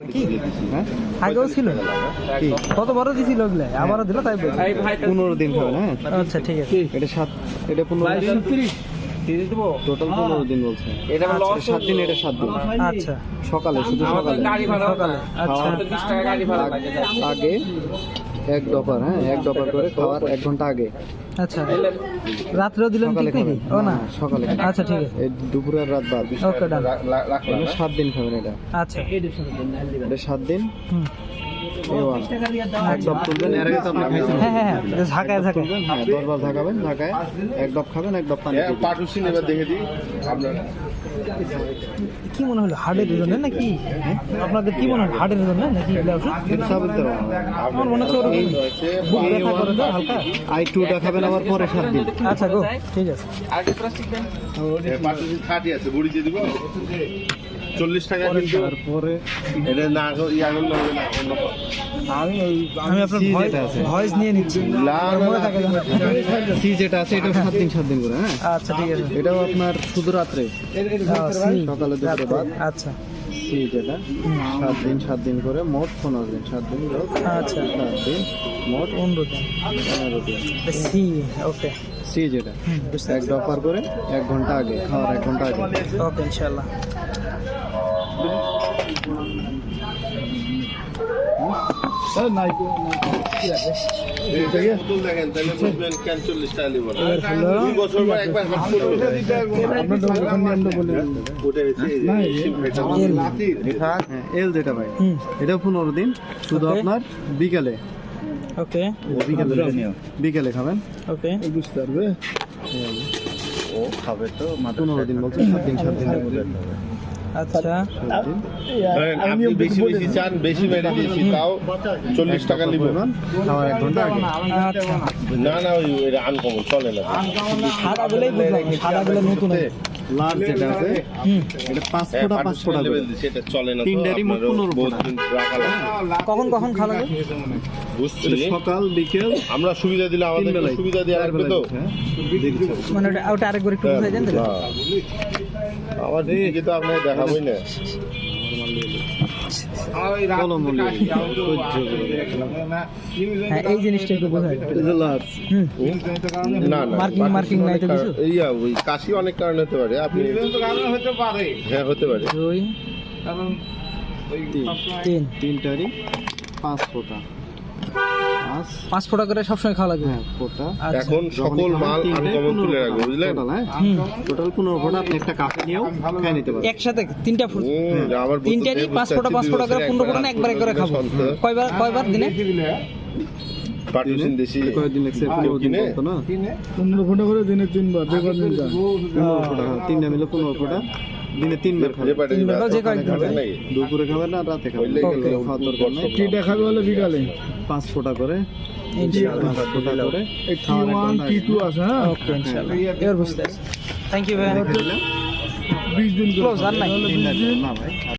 কি? হ্যাঁ? আগেও ছিল? কত বড় দিছিল ওগুলো? আবারও দিল তাই পনেরো দিন হবে হ্যাঁ আচ্ছা ঠিক আছে। এটা সাত এটা পনেরো দিন? টোটাল পনেরো দিন বলছে। এটা এটা সাত দিন এটা সাত দিন। আচ্ছা। সকালে শুধু সকালে। সকালে। আচ্ছা আগে এক ডপার হ্যাঁ? এক ডপার করে খাওয়ার এক ঘণ্টা আগে। আচ্ছা। রাত্রেও দিলেন ঠিক নাকি ও না? হ্যাঁ, সকালে আচ্ছা ঠিক আছে। এই দুপুরের রাত বাদ ওকে ডান। মানে সাত দিন খাবেন এটা। আচ্ছা। এটা সাত দিন। হুম। এক ডব তুলবেন এর আগে তো আপনি খাইছেন হ্যাঁ হ্যাঁ হ্যাঁ ঝাঁকায় হ্যাঁ দশবার এক ডব খাবেন এক ডব পানি খাবেন। পাটুসিন এবার দেখে দিই আপনার। কি মনে হলো হার্টের জন্য নাকি? আপনাদের কি মনে হলো হার্টের জন্য নাকি। আমার মনে হচ্ছে হালকা। আই টুটা খাবেন আবার পরে সাত দিন। আচ্ছা গো ঠিক আছে। আগে প্লাস্টিক দেন। আছে বুড়ি দিয়ে দিব। চল্লিশ টাকা কিন্তু তারপরে এটা না ইয়া করলে হবে না অন্য আমি আপনার ভয়েস ভয়েস নিয়ে নিচ্ছি। থাকে যেন। সি যেটা আছে এটা সাত দিন সাত দিন করে হ্যাঁ? আচ্ছা ঠিক আছে। এটাও আপনার শুধু রাত্রে। সকালে দুপুরে বাদ। আচ্ছা। সি যেটা সাত দিন সাত দিন করে মোট পনেরো দিন সাত দিন আচ্ছা। সাত দিন মোট পনেরো দিন। পনেরো দিন। সি ওকে সি যেটা হুম, বুঝতে এক ডপার করে এক ঘণ্টা আগে খাওয়ার এক ঘণ্টা আগে। ওকে ইনশাল্লাহ এল যেটা ভাই এটাও পনেরো দিন শুধু. আপনার বিকালে ওকে বিকালে বিকালে খাবেন ওকে বুঝতে পারবে ও খাবে তো পনেরো দিন বলছে সাত দিন সাত দিন আচ্ছা। আপনি বেশি বেশি চান বেশি দিয়েছি তাও চল্লিশ টাকা নিব পরিমাণ খাওয়ার এক ঘণ্টা আগে। আচ্ছা। না না ওই আনকমন চলে না। সাদা গুলোই বুঝলাম সাদা গুলো নতুন লার্জ যেটা আছে এটা পাঁচ হ্যাঁ, ফোটা পাঁচ ফোটা চলে না তিনটারই পনেরো। কখন কখন খাওয়া বুঝছি। সকাল বিকেল আমরা সুবিধা দিলে আমাদের সুবিধা দেওয়া চার তো? হ্যাঁ? মানে ওটা আরেকবার একটু বুঝাই দেন। আমার দিকে তো আপনাকে দেখাবোই না। কলম বলি, সহ্য করে। হ্যাঁ এই জিনিসটা একটু বোঝাই এটা লার্জ। হুম। না না Marking- marking নাই তো অনেক কিছু? কারণ- ইয়া ওই কাশি অনেক কারণে হতে পারে। আপনি হ্যাঁ হতে পারে। দুই তিন। তিন। তিনটারই পাঁচ ফোটা। পাঁচ। পাঁচ ফোঁটা করে সবসময় খাওয়া লাগবে? হ্যাঁ আচ্ছা। এখন সকল মাল আনকমন তুলে রাখব বুঝলেন? টোটাল পনেরো ফোটা আপনি একটা কাপে নিয়েও খেয়ে নিতে পারবেন। একসাথে তিনটা ফুট। তিনটা আমার তিনটারই পাঁচ ফোঁটা পাঁচ ফোঁটা করে পনেরো ফোঁটা একবার একবারে করে খাব। কয়বার কয়বার দিনে? পাটুসিন দেশি কয়েকদিন লাগছে কিনে? পনেরো ফোটা করে দিনে তিনবার যে কদিন পনেরো ফোটা হ্যাঁ, তিনটা মিলে পনেরো ফোটা। দিনে তিনবার যে খাবেন পাটে তিনবার বা যে কয়েকদিন দুপুরে না রাতে খাওয়ার দরকার নেই। হলে বিকালে? পাঁচ ফোটা করে। পাঁচ ফোটা করে। টি ওয়ান টি টু আছে হ্যাঁ? ওকে ইনশাআল্লাহ এবার বুঝতে থ্যাংক ইউ ভাই। বিশ দিন ক্লোজ আর নাই? না ভাই।